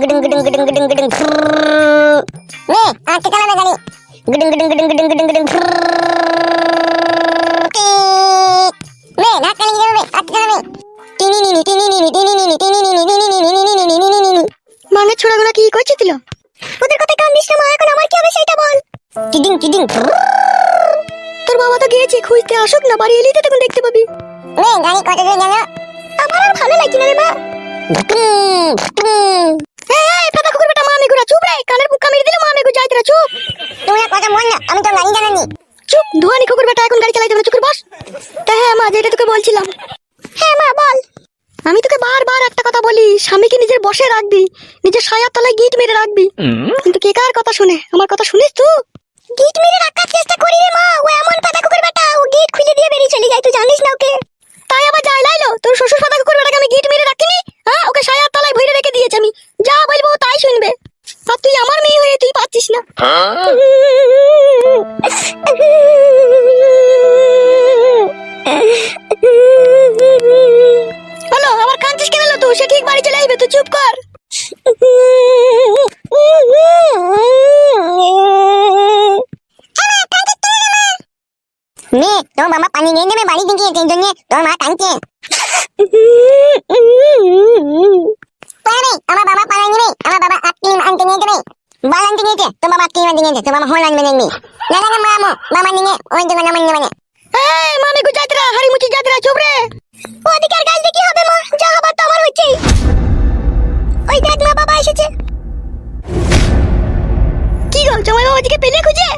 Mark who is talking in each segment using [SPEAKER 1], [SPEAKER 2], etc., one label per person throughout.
[SPEAKER 1] গুডুং গুডুং গুডুং গুডুং গুডুং গুডুং নে আটকে চালাবে গাড়ি গুডুং গুডুং গুডুং গুডুং গুডুং গুডুং নে ধাক্কা লেগে যাবে আটকে চালাবে টিনি নিনি টিনি নিনি টিনি নিনি টিনি নিনি টিনি নিনি নিনি নিনি নিনি নিনি
[SPEAKER 2] মানের ছোড়াগুলো কি করছে দিল
[SPEAKER 1] ওদের কথা কান দিস না মা এখন আমার কি হবে সেটা বল।
[SPEAKER 2] তোর বাবা তো গিয়েছে খুঁজতে আসুক না বাড়ি এলেই তো তখন দেখতে পাবি।
[SPEAKER 1] নে গাড়ি কত দূর জানো। আমার আর ভালো লাগছে না রে মা ভুকুম ভুকুম
[SPEAKER 2] এই এই পাতা কুকুর গুড়া চুপ রে কানের মুখ কামিয়ে দিলে মামি গু যাইতে চুপ।
[SPEAKER 1] তোমরা কথা বল না আমি তো গাড়ি জানানি।
[SPEAKER 2] চুপ ধোয়ানি কুকুর বেটা এখন গাড়ি চালাইতে না চুকুর বস। তা হ্যাঁ মা যেটা তোকে বলছিলাম।
[SPEAKER 1] হ্যাঁ মা বল।
[SPEAKER 2] আমি তোকে বারবার একটা কথা বলি স্বামীকে নিজের বসে রাখবি নিজের সায়ার তলায় গিট মেরে রাখবি। কিন্তু কে কার কথা শুনে? আমার কথা শুনিস তুই?
[SPEAKER 1] গিট মেরে রাখার চেষ্টা করি রে মা ও এমন পাতা কুকুর বেটা ও গিট খুলে দিয়ে বেরিয়ে চলে যায় তুই জানিস না ওকে?
[SPEAKER 2] তাই আবার যাই লাইলো? তোর শ্বশুর পাতা কুকুর বেটাকে আমি গিট মেরে রাখিনি? হ্যাঁ ওকে সায়ার তলায় ভরে রেখে দিয়েছি আমি। যা বলব তাই শুনবে। আর তুই আমার মেয়ে হয়ে তুই পাচ্ছিস না। হলো আবার কাঁদছিস কেন তুই? সে ঠিক বাড়ি চলে আসবে তুই চুপ কর।
[SPEAKER 1] নে তোর বাবা পানি নিয়ে নেবে, বাড়ি থেকে সেই জন্য তোর মা কাঁদছে পারে আমার বাবা পানি নেবে আমার বাবা আটকিম আনতে নিয়ে যাবে বল আনতে নিয়েছে তোর আনবে দেখবি। না না না মামু বাবা নিয়ে ওই দোকানে আমার নিয়ে মানে
[SPEAKER 2] এই মামি গু যাত্রা হাড়ি মুচি যাত্রা চুপ রে।
[SPEAKER 1] ওদিকে আর গাল কি হবে মা? যা হবার তো আমার হচ্ছে ওই দেখ মা বাবা এসেছে।
[SPEAKER 2] কি গো জামাই বাবা দিকে পেলে খুঁজে?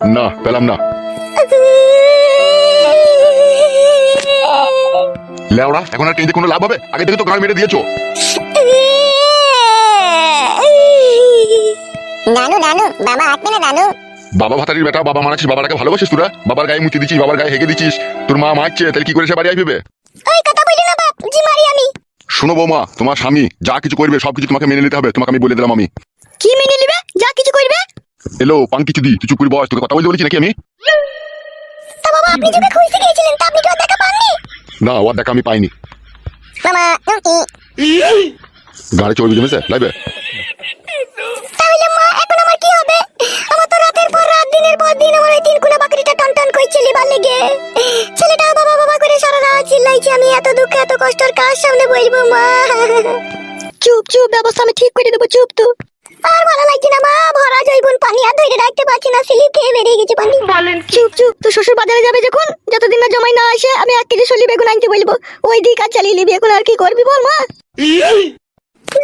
[SPEAKER 3] না পেলাম না। লেওড়া এখন আর টেনতে কোনো লাভ হবে? আগে থেকে তো গাল মেরে দিয়েছ।
[SPEAKER 1] নানু নানু বাবা আটকে না নানু?
[SPEAKER 3] বাবা ভাতারির বেটা বাবা মারাছিস বাবাটাকে ভালোবাসিস তোরা? বাবার গায়ে মুতি দিচ্ছিস বাবার গায়ে হেগে তোর মা মারছে তাহলে কি করে সে বাড়ি আসবে?
[SPEAKER 1] ওই কথা বলি না বাপ জি মারি আমি।
[SPEAKER 3] শোনো বৌমা তোমার স্বামী যা কিছু করবে সবকিছু তোমাকে মেনে নিতে হবে তোমাকে আমি বলে দিলাম আমি।
[SPEAKER 2] কি মেনে নিবে? যা কিছু করবে?
[SPEAKER 3] এলো তুই চুপ করে বস তোকে কথা বলতে বলেছি নাকি আমি?
[SPEAKER 1] তা বাবা আপনি খুঁজতে গিয়েছিলেন তা আপনি কি দেখা পাননি?
[SPEAKER 3] না ওর দেখা আমি পাইনি।
[SPEAKER 1] মামা
[SPEAKER 3] গাড়ি চড়বি জমেছে লাইবে?
[SPEAKER 1] তাহলে মা আমার তো রাতের পর রাত দিনের পর দিন আমার ওই তিন কুলা বাকরিটা টন টন করছে লিবার লেগে। ছেলেটা বাবা বাবা করে সারা রাত চিল্লাইছে আমি এত দুঃখ এত কষ্টর কার সামনে বলব মা?
[SPEAKER 2] চুপ চুপ ব্যবস্থা আমি ঠিক করে দেবো চুপ তো।
[SPEAKER 1] আর ভালো লাগছে না মা ভরা জৈবন পানি আর ধরে রাখতে পারছি না স্লিপ খেয়ে বেরিয়ে গেছে পানি।
[SPEAKER 2] চুপ চুপ তো শ্বশুর বাজারে যাবে যখন? যতদিন না জমাই না আসে আমি এক কেজি সলি বেগুন আনতে বলব ওই দিক আর চালিয়ে নিবি এখন আর কি করবি বল মা?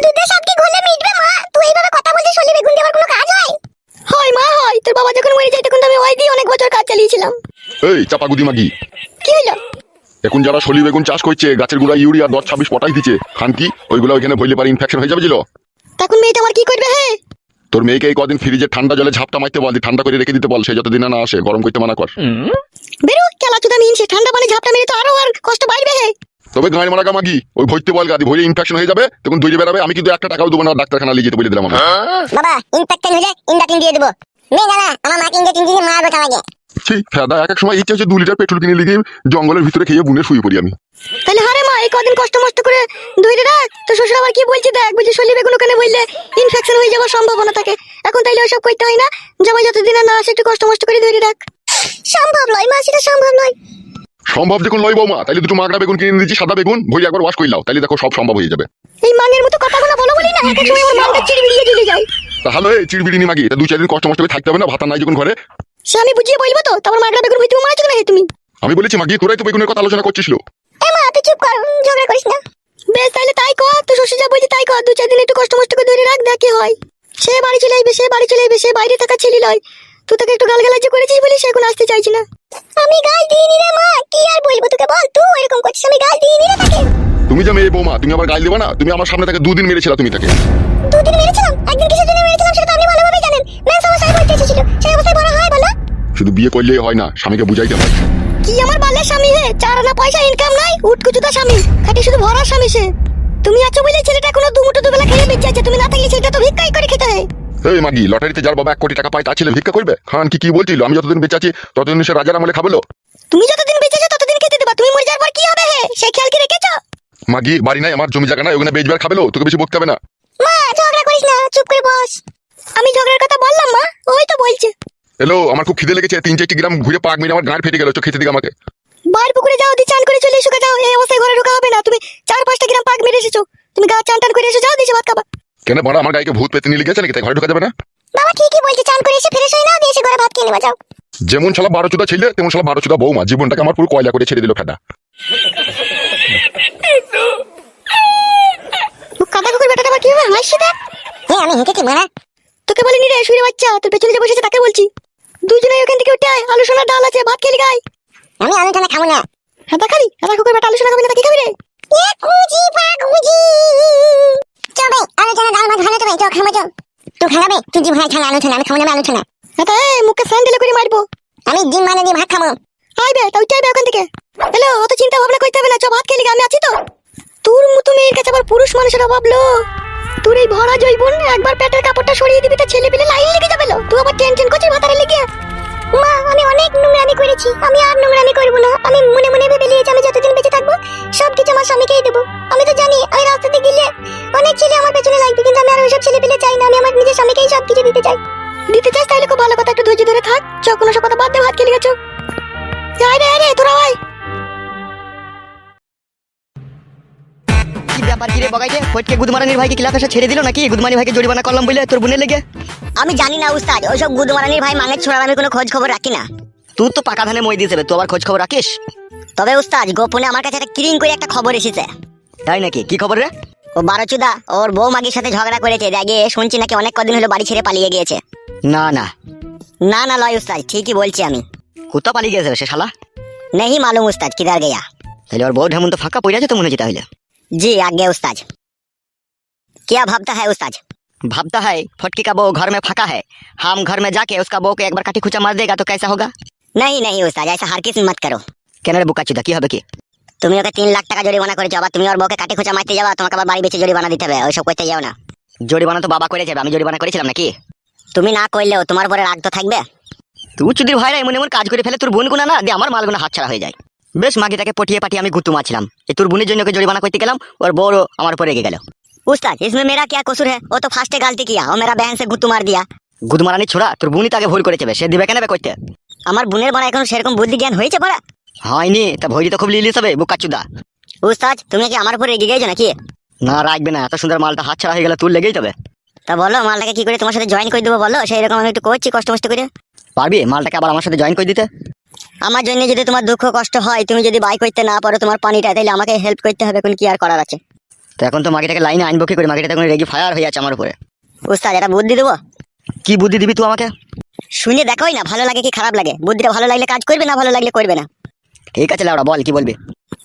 [SPEAKER 1] দুধে সব কি ঘুলে মিটবে মা? তুই এইভাবে কথা বলছিস সলি বেগুন দেওয়ার কোনো কাজ হয়?
[SPEAKER 2] হয় মা হয়। তোর বাবা যখন মরে যায় তখন তো আমি ওই দিয়ে অনেক বছর কাজ চালিয়েছিলাম।
[SPEAKER 3] এই চাপা গুদি মাগি।
[SPEAKER 2] কি হলো
[SPEAKER 3] এখন যারা সলি বেগুন চাষ করছে গাছের গোড়া ইউরিয়া দশ ছাব্বিশ পটাই দিচ্ছে খান কি? ওইগুলো ওইখানে ভইলে পারে ইনফেকশন হয়ে যাবে ছিল।
[SPEAKER 2] তখন মেয়েটা আমার কি করবে হ্যাঁ
[SPEAKER 3] তোর মেয়েকে এই কদিন ফ্রিজে ঠান্ডা জলে ঝাপটা মারতে বল ঠান্ডা করে রেখে দিতে বল সে যতদিন না আসে গরম করতে মানা কর।
[SPEAKER 2] বেরো খেলা চুদা মিনছে ঠান্ডা পানি ঝাপটা মেরে তো আরও আর কষ্ট বাড়বে হে।
[SPEAKER 3] তবে গাঁয়ের মারা মাগি ওই ভইতে বল গাদি ভইলে ইনফেকশন হয়ে যাবে তখন দৌড়ে বেড়াবে আমি কিন্তু একটা টাকাও দেবো না ডাক্তারখানা লিয়ে যেতে বলে দিলাম
[SPEAKER 1] বাবা ইনফেকশন হলে ইন্ডাকিন দিয়ে দেবো। নে না আমার মাকে ইঞ্জেকশন দিয়ে মারবো তার
[SPEAKER 3] ছি ফেদা এক এক সময় ইচ্ছে হচ্ছে দু লিটার পেট্রোল কিনে লিখে জঙ্গলের ভিতরে খেয়ে বুনে শুয়ে পড়ি আমি।
[SPEAKER 2] তাহলে হারে মা এই কদিন কষ্ট মষ্ট করে ধরে রাখ তো শ্বশুর আবার কি বলছে দেখ বলছে সলি বেগুন ওখানে বললে ইনফেকশন হয়ে যাওয়ার সম্ভাবনা থাকে। এখন তাইলে ওইসব করতে হয় না? জামাই যতদিন না আসে একটু কষ্ট মষ্ট করে ধরে রাখ
[SPEAKER 1] সম্ভব নয় মা সেটা সম্ভব নয়।
[SPEAKER 3] সম্ভব যখন লয় বৌমা তাহলে দুটো মাগড়া বেগুন কিনে দিচ্ছি সাদা বেগুন ভই একবার ওয়াশ করলাও তাহলে দেখো সব সম্ভব হয়ে যাবে।
[SPEAKER 2] এই মানের মতো কথাগুলো বলো বলি না এক সময় আমার মানটা চিড়ি বিড়িয়ে চলে যায়।
[SPEAKER 3] তাহলে এই চিড়বিড়ি নি মাগি তা দু চার দিন কষ্ট মষ্ট করে থাকতে হবে না ভাতা নাই যখন ঘরে।
[SPEAKER 2] সে আমি বুঝিয়ে বলব তো তারপর মাগড়া বেগুন হইতে মারা চলে হে তুমি।
[SPEAKER 3] আমি বলেছি মাগি তোরাই তো বেগুনের কথা আলোচনা করছিস লো।
[SPEAKER 1] এ মা তুই চুপ কর ঝগড়া করিস না।
[SPEAKER 2] বেশ তাহলে তাই কর তুই শ্বশুর যা বলছে তাই কর দু চার দিন একটু কষ্ট মষ্ট করে ধরে রাখ দেখ কি হয়। সে বাড়ি চলে আসবে সে বাড়ি চলে আসবে সে বাইরে থাকা ছেলে লয়। তুই তাকে একটু গালগালাজ করেছিস বলে সে এখন আসতে চাইছি না।
[SPEAKER 1] আমি গাল দিইনি রে মা। কি আর বলব তোকে বল তুই এরকম করছিস আমি গাল দিইনি রে তাকে।
[SPEAKER 3] তুমি যে মেয়ে বৌমা তুমি আবার গাল দেবে না? তুমি আমার সামনে তাকে দুদিন মেরেছিল তুমি তাকে।
[SPEAKER 1] দুদিন মেরেছিলাম? একদিন কিসের জন্য মেরেছিলাম সেটা তো আপনি ভালোভাবে জানেন। ম্যাম সমস্যায় বলতে এসেছিল সেই অবস্থায় বড় হয় বলো।
[SPEAKER 3] শুধু বিয়ে করলেই হয় না স্বামীকে বুঝাইতে হয়।
[SPEAKER 2] কি আমার বালের স্বামী হে? চার আনা পয়সা ইনকাম নাই উটকুচুতা স্বামী। খাটি শুধু ভরার স্বামী সে। তুমি আছো বলে ছেলেটা এখনও দুমুটো দুবেলা খেয়ে বেঁচে আছে। তুমি না থাকলে ছেলেটা তো ভিক্ষাই করে খেতে হয়।
[SPEAKER 3] এই মাগি লটারিতে যার বাবা এক কোটি টাকা পায় তার ছেলে ভিক্ষা করবে? খান কি কি বলছিল? আমি যতদিন বেঁচে আছি ততদিন সে রাজার আমলে খাবেলো।
[SPEAKER 2] তুমি যতদিন বেঁচে আছো ততদিন খেতে দেবা। তুমি মরে যাওয়ার পর কি হবে হে? সে খেয়াল কি রেখেছো?
[SPEAKER 3] মাগি বাড়ি নাই আমার জমি জায়গা নাই ওখানে বেচবার খাবেলো? তোকে বেশি বকতে হবে না।
[SPEAKER 4] মা ঝগড়া করিস না চুপ করে বস।
[SPEAKER 2] আমি ঝগড়ার কথা বললাম মা। ওই তো বলছে।
[SPEAKER 3] হ্যালো আমার খুব খিদে লেগেছে তিন চারটি গ্রাম ঘুরে পাক মেরে আমার গাঁট ফেটে গেল খেতে দিকে আমাকে।
[SPEAKER 2] বার পুকুরে যাও দি চান করে চলে এসো যাও। এই অবস্থায় ঘরে ঢোকা হবে না। তুমি চার পাঁচটা গ্রাম পাক মেরে এসেছ। তুমি গা চান টান করে এসো যাও দিছে ভাত খাবা।
[SPEAKER 3] কেন বড় আমার গাইকে ভূত পেতে নিয়ে গেছে নাকি? তাই ঘরে ঢোকা যাবে না?
[SPEAKER 4] বাবা ঠিকই বলছে চান করে এসে ফ্রেশ হয়ে না দিয়ে এসে ঘরে ভাত খেয়ে নেবা যাও।
[SPEAKER 3] যেমন শালা বারো চুদা ছেলে তেমন শালা বারো চোদা বৌমা। জীবনটাকে আমার পুরো কয়লা করে ছেড়ে দিল ফেটা
[SPEAKER 2] কাদা কুকুর বেটাটা আবার কীভাবে হাসছে দেখ।
[SPEAKER 4] হ্যাঁ আমি হেঁটেছি মারা।
[SPEAKER 2] তোকে বলিনি রে শুয়ে বাচ্চা তোর পেছনে যে বসেছে তাকে বলছি। দুজনে ওখান থেকে উঠে আয় আলু সোনার ডাল আছে ভাত খেলি গায়।
[SPEAKER 4] আমি আলু টানা খাব না।
[SPEAKER 2] হ্যাঁ খাবি হাতা কুকুর বেটা আলু সোনা খাবি না কি খাবি রে?
[SPEAKER 4] এ কুজি পাকুজি ডাল ভাত ভালো তো ভাই? খাব খাবে ভাই আমি খাব না আমি আলু
[SPEAKER 2] এই মুখে স্যান্ডেলে করে মারবো।
[SPEAKER 4] আমি ডিম বানিয়ে দিয়ে ভাত খাব
[SPEAKER 2] আইবে তাও চাইবে ওখান থেকে। হ্যালো অত চিন্তা ভাবনা করতে হবে না ভাত খেলি আমি আছি তো। তোর মতো মেয়ের কাছে আবার পুরুষ মানুষেরা ভাবলো তোর এই ভরা জৈবন একবার পেটের কাপড়টা সরিয়ে দিবি তো ছেলে পেলে লাইন লেগে যাবে তুই আবার টেনশন করছিস ভাতারে লেগে।
[SPEAKER 4] মা, আমি অনেক নোংরামি করেছি। আমি আর নোংরামি করব না। আমি মনে মনে ভেবে নিয়েছি আমি যতদিন বেঁচে থাকব সব কিছু আমার স্বামীকেই দেবো। আমি তো জানি, আমি রাস্তাতে গেলে অনেক ছেলে আমার পেছনে লাগবে, কিন্তু আমি আর ওইসব ছেলে পেলে চাই না। আমি আমার নিজের স্বামীকেই সব কিছু দিতে চাই।
[SPEAKER 2] দিতে চাস তাহলে খুব ভালো কথা, একটু ধৈর্য ধরে থাক। চ কোনো সব কথা বাদ দে, ভাত খেলি গেছো আয় রে আয় রে, তোরা
[SPEAKER 5] কি ব্যাপার ফটকে গুদমারানির ভাইকে ক্লাস ছেড়ে দিল নাকি? গুদমানি ভাইকে জরিমানা করলাম বলে তোর বোনের লেগে?
[SPEAKER 4] আমি জানি না উস্তাদ। ওইসব গুদমারানির ভাই মানে ছোড়ার আমি কোনো খোঁজ খবর রাখি না।
[SPEAKER 5] তুই তো পাকা ধানে মই দিয়ে দেবে তুই আবার খোঁজ খবর রাখিস?
[SPEAKER 4] তবে উস্তাদ গোপনে আমার কাছে একটা ক্রিং করে একটা খবর এসেছে।
[SPEAKER 5] তাই নাকি? কি খবর রে?
[SPEAKER 4] ও বারোচুদা ওর বউ মাগির সাথে ঝগড়া করেছে রাগে শুনছি নাকি অনেক কদিন হলো বাড়ি ছেড়ে পালিয়ে গিয়েছে।
[SPEAKER 5] না না।
[SPEAKER 4] না না লয় উস্তাদ ঠিকই বলছি আমি।
[SPEAKER 5] কোথা পালিয়ে গেছে সে শালা।
[SPEAKER 4] নেহি মালুম উস্তাদ কিদার গেয়া।
[SPEAKER 5] তাহলে ওর বউ ঢেমন তো ফাঁকা পড়ে আছে তো মনে হচ্ছে তাহলে?
[SPEAKER 4] জি আগে উস্তাদ। क्या ভাবতা হ্যাঁ উস্তাদ?
[SPEAKER 5] भाबता है फटकी का बहू घर में फाका है हम घर में जाके उसका बहू को एक बार काटी खुचा मार देगा तो कैसा होगा
[SPEAKER 4] नहीं नहीं उस्ताद ऐसा हर किसी मत करो
[SPEAKER 5] কেন রে বুকাচুদা কি হবে কি
[SPEAKER 4] তুমি ওকে তিন লাখ টাকা জরিমানা করেছো আবার তুমি ওর বউকে কাটি খুঁচা মারতে যাবা তোমাকে আবার বাড়ি বেঁচে জরিমানা দিতে হবে ওইসব করতে যাও না
[SPEAKER 5] জরিমানা তো বাবা করে যাবে আমি জরিমানা করেছিলাম নাকি
[SPEAKER 4] তুমি না করলেও তোমার উপরে রাগ তো থাকবে
[SPEAKER 5] তুই চুদির ভাইরা এমন এমন কাজ করে ফেলে তোর বোন গুনা না দিয়ে আমার মালগুনা হাত ছাড়া হয়ে যায় বেশ মাগিটাকে পটিয়ে পাটিয়ে আমি গুতু মারছিলাম এই তোর বোনের জন্য ওকে জরিমানা করতে গেলাম ওর বড় আমার উপরে রেগে গেল
[SPEAKER 4] उस्ताद इसमें मेरा क्या कसूर है वो तो फास्ट गलती किया और मेरा बहन से गुत्तू मार दिया
[SPEAKER 5] গুদমারানি ছোড়া তোর বোনই তাকে ভুল করেছে বে, সে দিবে কেন বে করতে
[SPEAKER 4] আমার বোনের বড় এখন সেরকম বুদ্ধি জ্ঞান হয়েছে বড়
[SPEAKER 5] হয়নি তা ভৈরি তো খুব লিলিস হবে বুকাচুদা
[SPEAKER 4] উস্তাদ তুমি কি আমার উপরে রেগে গেছো নাকি
[SPEAKER 5] না রাখবে না এত সুন্দর মালটা হাত ছাড়া হয়ে গেলে তোর লেগেই তবে
[SPEAKER 4] তা বলো মালটাকে কি করে তোমার সাথে জয়েন করে দেবো বলো সেই রকম আমি একটু করছি কষ্ট মষ্ট করে
[SPEAKER 5] পারবি মালটাকে আবার আমার সাথে জয়েন করে দিতে
[SPEAKER 4] আমার জন্য যদি তোমার দুঃখ কষ্ট হয় তুমি যদি বাই করতে না পারো তোমার পানিটা তাহলে আমাকে হেল্প করতে হবে কোন কি আর করার আছে
[SPEAKER 5] তো এখন তো মাগিটাকে লাইনে আনব কি করে? মাগিটা তখন রেগি ফায়ার হয়ে যাচ্ছে আমার উপরে।
[SPEAKER 4] উস্তাদ এটা বুদ্ধি দেবো?
[SPEAKER 5] কি বুদ্ধি দিবি তুই আমাকে?
[SPEAKER 4] শুনে দেখোই না ভালো লাগে কি খারাপ লাগে? বুদ্ধিটা ভালো লাগলে কাজ করবে না ভালো লাগলে করবে না?
[SPEAKER 5] ঠিক আছে লাউড়া বল কি বলবি?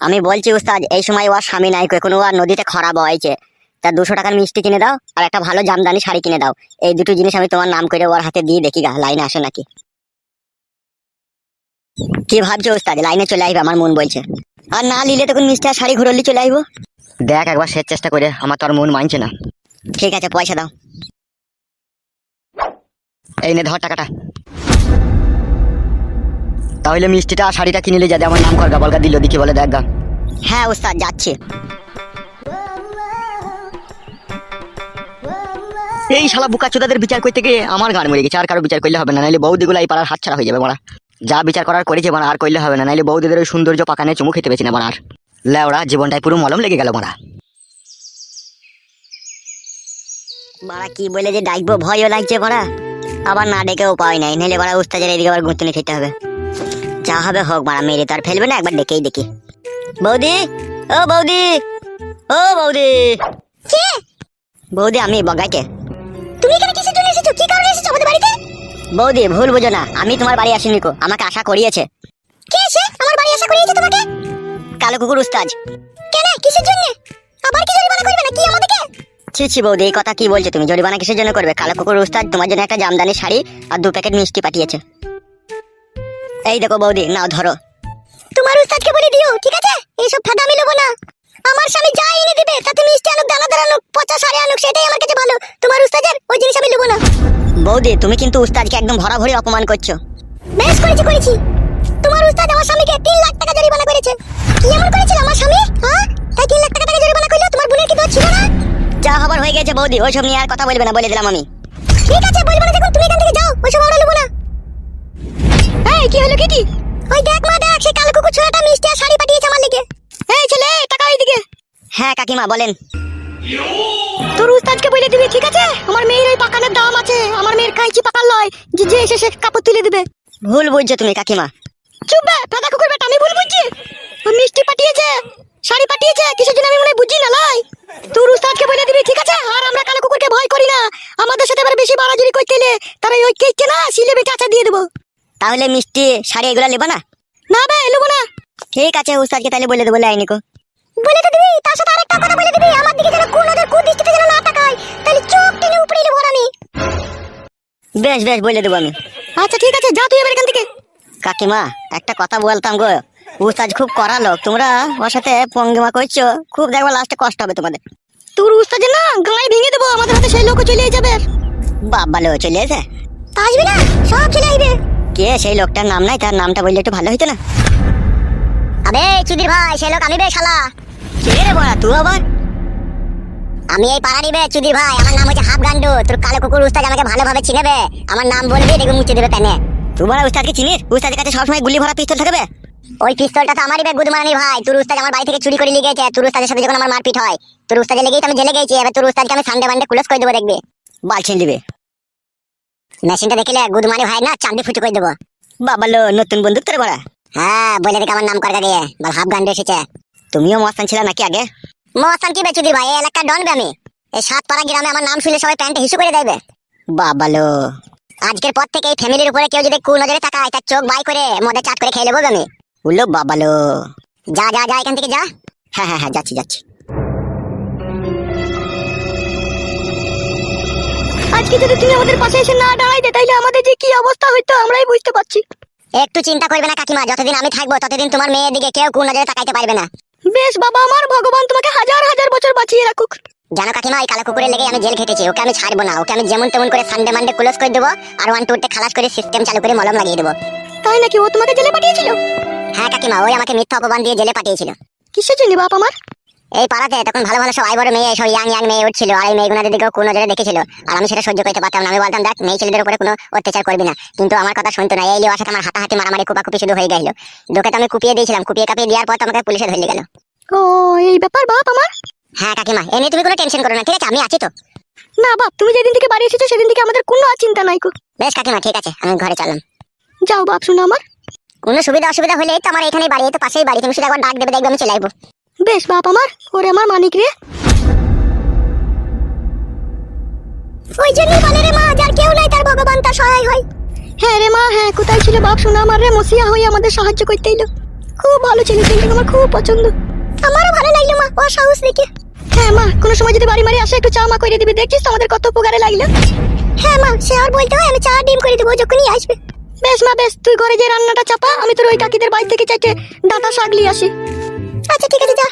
[SPEAKER 4] আমি বলছি উস্তাদ এই সময় ওর স্বামী নাই কোনো আর নদীতে খরা বয়েছে তা দুশো টাকার মিষ্টি কিনে দাও আর একটা ভালো জামদানি শাড়ি কিনে দাও। এই দুটো জিনিস আমি তোমার নাম করে ওর হাতে দিয়ে দেখি গা লাইনে আসে নাকি। কি ভাবছ উস্তাদ লাইনে চলে আসবে আমার মন বলছে। আর না নিলে তখন মিষ্টি আর শাড়ি ঘুরলি চলে আসব।
[SPEAKER 5] দেখ একবার শেষ চেষ্টা করে আমার তো আর মন মানছে না।
[SPEAKER 4] ঠিক আছে পয়সা দাও।
[SPEAKER 5] এই নে ধর টাকাটা। তাহলে মিষ্টিটা আর শাড়িটা কিনে যাতে আমার নাম করগা বলগা দিল দেখি বলে দেখ গা।
[SPEAKER 4] হ্যাঁ ওস্তাদ যাচ্ছে।
[SPEAKER 5] এই শালা বুকা চোদাদের বিচার করতে গিয়ে আমার গান মরে গেছে আর কারও বিচার করলে হবে না নাইলে বৌদিগুলো এই পাড়ার হাত ছাড়া হয়ে যাবে মারা। যা বিচার করার করেছে মারা আর করলে হবে না নাইলে বৌদিদের ওই সৌন্দর্য পাকানে চুমু খেতে পেয়েছি না মারা আর। লেওড়া জীবনটাই পুরো মলম লেগে গেল মারা।
[SPEAKER 4] বাড়া কি বলে যে ডাকবো? ভয়ও লাগছে বাড়া আবার না ডেকেও পাই নাই নাহলে বাড়া উস্তাদের এদিকে আবার গুঁতুনি খেতে হবে। যা হবে হোক বাড়া মেরে তো আর ফেলবে না একবার ডেকেই দেখি। বৌদি ও বৌদি ও বৌদি। কে? বৌদি আমি বগাইকে। তুমি এখানে কিসের জন্য এসেছ? কি কারণে এসেছ আমাদের বাড়িতে? বৌদি ভুল বুঝো না আমি তোমার বাড়ি আসিনি কো আমাকে আশা করিয়েছে। কে এসে আমার বাড়ি আশা করিয়েছে তোমাকে? কালো কুকুর উস্তাজ। কেন? কিসের জন্য? আবার কি জরিমানা করবে আমাদেরকে? ছি ছি, বৌদি, এই কথা কি বলছো তুমি? জরিমানা কিসের জন্য করবে? কালো কুকুর তোমার জন্য একটা জামদানি শাড়ি আর দু প্যাকেট মিষ্টি পাঠিয়েছে। এই দেখো বৌদি, নাও ধরো। তোমার বলে দিও, ঠিক আছে? এইসব ফাঁদা না। আমার স্বামী এনে দিবে, তাতে মিষ্টি আনুক আনুক, পচা সারে আনুক, সেটাই আমার কাছে ভালো। তোমার উস্তাদের ওই জিনিস আমি নেব না। বৌদি, তুমি কিন্তু উস্তাদকে একদম ভরাভরি অপমান করছ। বেশ করেছি করেছি। তোমার উস্তাদ আমার স্বামীকে তিন লাখ টাকা জরিমানা করেছে। কি এমন করেছিল আমার স্বামী? হ্যাঁ? তাই তিন লাখ টাকা টাকা জরিমানা করল তোমার বোনের
[SPEAKER 1] কি দোষ ছিল না?
[SPEAKER 2] যা হবার হয়ে গেছে বৌদি ওইসব নিয়ে আর কথা বলবে না বলে দিলাম আমি।
[SPEAKER 1] ঠিক আছে বলব না যখন তুমি এখান থেকে যাও ওইসব আমরা নেব না।
[SPEAKER 2] এই কি হলো কি কি
[SPEAKER 1] ওই দেখ মা দেখ সেই কালো কুকুর ছোড়াটা মিষ্টি আর শাড়ি পাঠিয়েছে আমার লেগে।
[SPEAKER 2] এই ছেলে টাকা ওইদিকে হ্যাঁ কাকিমা বলেন। তোর উস্তাদকে বলে দিবি ঠিক আছে? আমার মেয়ের ওই পাকানের দাম আছে আমার মেয়ের কাইচি পাকার লয় যে যে এসে সে কাপড় তুলে দিবে। ভুল বুঝছ তুমি কাকিমা। চুপ বে ফেদা কুকুর বেটা, আমি ভুল বুঝছি? মিষ্টি পাঠিয়েছে, শাড়ি পাঠিয়েছে, কিসের জন্য আমি মনে বুঝি না লাই তোর উস্তাদকে বলে দিবি, ঠিক আছে? আর আমরা কালো কুকুরকে ভয় করি না। আমাদের সাথে এবার বেশি বাড়াজুরি করতে এলে তারা ওই কেককে না সিলে বেটে আচা দিয়ে দেবো। তাহলে মিষ্টি শাড়ি এগুলো নেব না? না বে, নেব না। ঠিক আছে, উস্তাদকে তাহলে বলে দেবো লাইনিকো
[SPEAKER 1] বলে তো দিবি, তার সাথে আরেকটা কথা বলে দিবি, আমার দিকে যেন কোন কুদৃষ্টিতে যেন না তাকায়, তাহলে চোখ টেনে উপরে নেব আমি।
[SPEAKER 2] বেশ বেশ, বলে দেবো আমি। আচ্ছা ঠিক আছে, যা তুই এবার এখান থেকে। কাকিমা একটা কথা বলতাম গো। উস্তাদ খুব করা লোক তোমরা ওর সাথে পঙ্গিমা করছ খুব দেখব লাস্টে কষ্ট হবে তোমাদের। তোর উস্তাদ না গায়ে ভেঙে দেবো আমাদের হাতে সেই লোকও চলে যাবে। বাবা লোক চলে এসে।
[SPEAKER 1] আসবি না সব চলে আসবে।
[SPEAKER 2] কে সেই লোকটার নাম নাই তার নামটা বললে একটু ভালো হইতো না?
[SPEAKER 1] আবে চুদির ভাই সেই লোক আমি বে শালা।
[SPEAKER 2] কে রে বড়া তুই আবার?
[SPEAKER 1] আমি এই পাড়ারই বে চুদির ভাই আমার নাম হচ্ছে হাফ গান্ডু তোর কালো কুকুর উস্তাদ আমাকে ভালোভাবে চিনেবে আমার নাম বলবি দেখবে মুছে দেবে প্যানে।
[SPEAKER 2] তুই উস্তাদকে চিনিস? উস্তাদের কাছে সবসময় গুলি ভরা পিস্তল থাকবে
[SPEAKER 1] ওই পিস্তলটা তো আমারই বে গুদমারানি ভাই। তোর উস্তাদ আমার বাড়ি থেকে চুরি করে নিয়ে গেছে। তোর উস্তাদের সাথে যখন আমার মারপিট হয় তোর উস্তাদে লেগেই তো আমি জেলে গেছি। এবার তোর উস্তাদকে আমি সানডে মানডে ক্লোজ করে দেবো দেখবি।
[SPEAKER 2] বালছেন দিবে।
[SPEAKER 1] মেশিনটা দেখলে গুদমানি ভাই না চান্দি ফুটে করে দেবো।
[SPEAKER 2] বাবা লো নতুন বন্দুক তোর বড়া।
[SPEAKER 1] হ্যাঁ বলে দেখে আমার নাম করা গিয়ে বল হাফ গান্ডু এসেছে
[SPEAKER 2] তুমিও মস্তান ছিল নাকি আগে?
[SPEAKER 1] মস্তান কি বে চুদির ভাই? এই এলাকার ডন বে আমি। এই সাত পাড়া গ্রামে আমার নাম শুনলে সবাই প্যান্টে হিসু করে দেবে।
[SPEAKER 2] বাবা লো
[SPEAKER 1] আজকের পর থেকে এই ফ্যামিলির উপরে কেউ যদি নজরে তাকায় তার চোখ বাই করে মদে চাট করে খেয়ে নেব আমি।
[SPEAKER 2] উল্লো বাবা লো
[SPEAKER 1] যা যা যা এখান থেকে যা।
[SPEAKER 2] হ্যাঁ হ্যাঁ হ্যাঁ যাচ্ছি যাচ্ছি। আজকে যদি তুমি আমাদের পাশে এসে না দাঁড়াইতে তাইলে আমাদের যে কি অবস্থা হইতো আমরাই বুঝতে পারছি।
[SPEAKER 1] একটু চিন্তা করবে না কাকিমা যতদিন আমি থাকব ততদিন তোমার মেয়ের দিকে কেউ কু নজরে তাকাইতে পারবে না।
[SPEAKER 2] বেশ বাবা আমার ভগবান তোমাকে হাজার হাজার বছর বাঁচিয়ে রাখুক।
[SPEAKER 1] জানো কাকিমা ওই কালো কুকুরের লেগে আমি জেল খেটেছি। ওকে আমি ছাড়বো না। ওকে আমি যেমন তেমন করে সানডে মানডে ক্লোজ করে দেবো আর ওয়ান টুরতে খালাস করে সিস্টেম চালু করে মলম লাগিয়ে দেবো।
[SPEAKER 2] তাই নাকি? ও তোমাকে জেলে পাঠিয়েছিল?
[SPEAKER 1] হ্যাঁ কাকিমা ওই আমাকে মিথ্যা অপমান দিয়ে জেলে পাঠিয়েছিল।
[SPEAKER 2] কিসের জন্য বাপ আমার?
[SPEAKER 1] এই পাড়াতে তখন ভালো ভালো সব আইবড় মেয়ে সব ইয়াং ইয়াং মেয়ে উঠছিল আর এই মেয়েগুলোদের দিকেও কোনো নজরে দেখেছিল আর আমি সেটা সহ্য করতে পারতাম না। আমি বলতাম দেখ মেয়ে ছেলেদের উপরে কোনো অত্যাচার করবি না। কিন্তু আমার কথা শুনতো না। এই লিওয়ার সাথে আমার হাতাহাতি মারামারি কুপাকুপি শুধু হয়ে গেল। দোকে তো আমি কুপিয়ে দিয়েছিলাম। কুপিয়ে কাপিয়ে দেওয়ার পর তো আমাকে পুলিশে ধরে গেল।
[SPEAKER 2] ও এই ব্যাপার বাপ আমার?
[SPEAKER 1] হ্যাঁ কাকিমা এ নিয়ে তুমি কোনো টেনশন করো না ঠিক আছে? আমি আছি তো।
[SPEAKER 2] না বাপ তুমি যেদিন থেকে বাড়ি এসেছ সেদিন থেকে আমাদের কোনো চিন্তা নাই
[SPEAKER 1] বেশ কাকিমা ঠিক আছে আমি ঘরে চললাম।
[SPEAKER 2] যাও বাপ শুনো আমার।
[SPEAKER 1] কোনো সুবিধা অসুবিধা হলে তো আমার এখানে বাড়ি এই তো পাশেই বাড়ি তুমি শুধু একবার ডাক দেবে দেখবে আমি চলে আসব।
[SPEAKER 2] বেশ বাপ আমার ওরে আমার মানিক রে।
[SPEAKER 1] ওই জন্যই বলে রে মা যার কেউ নাই তার ভগবান তার সহায় হয়।
[SPEAKER 2] হ্যাঁ রে মা হ্যাঁ কোথায় ছিল বাপ? শোনা আমার রে মসিয়া হয়ে আমাদের সাহায্য করতে এলো। খুব ভালো ছিল কিন্তু আমার খুব পছন্দ।
[SPEAKER 1] আমারও ভালো লাগল মা ও সাহস দেখে।
[SPEAKER 2] হ্যাঁ মা কোনো সময় যদি বাড়ি মারি আসে একটু চা মা করে দিবি। দেখিস আমাদের কত উপকারে লাগল?
[SPEAKER 1] হ্যাঁ মা সে আর বলতে হয় আমি চা ডিম করে দেবো যখনই আসবে।
[SPEAKER 2] বেশ মা বেশ তুই ঘরে যে রান্নাটা চাপা আমি তোর ওই কাকিদের বাড়ি থেকে চাইতে ডাটা শাক নিয়ে আসি।
[SPEAKER 1] আচ্ছা ঠিক আছে যা।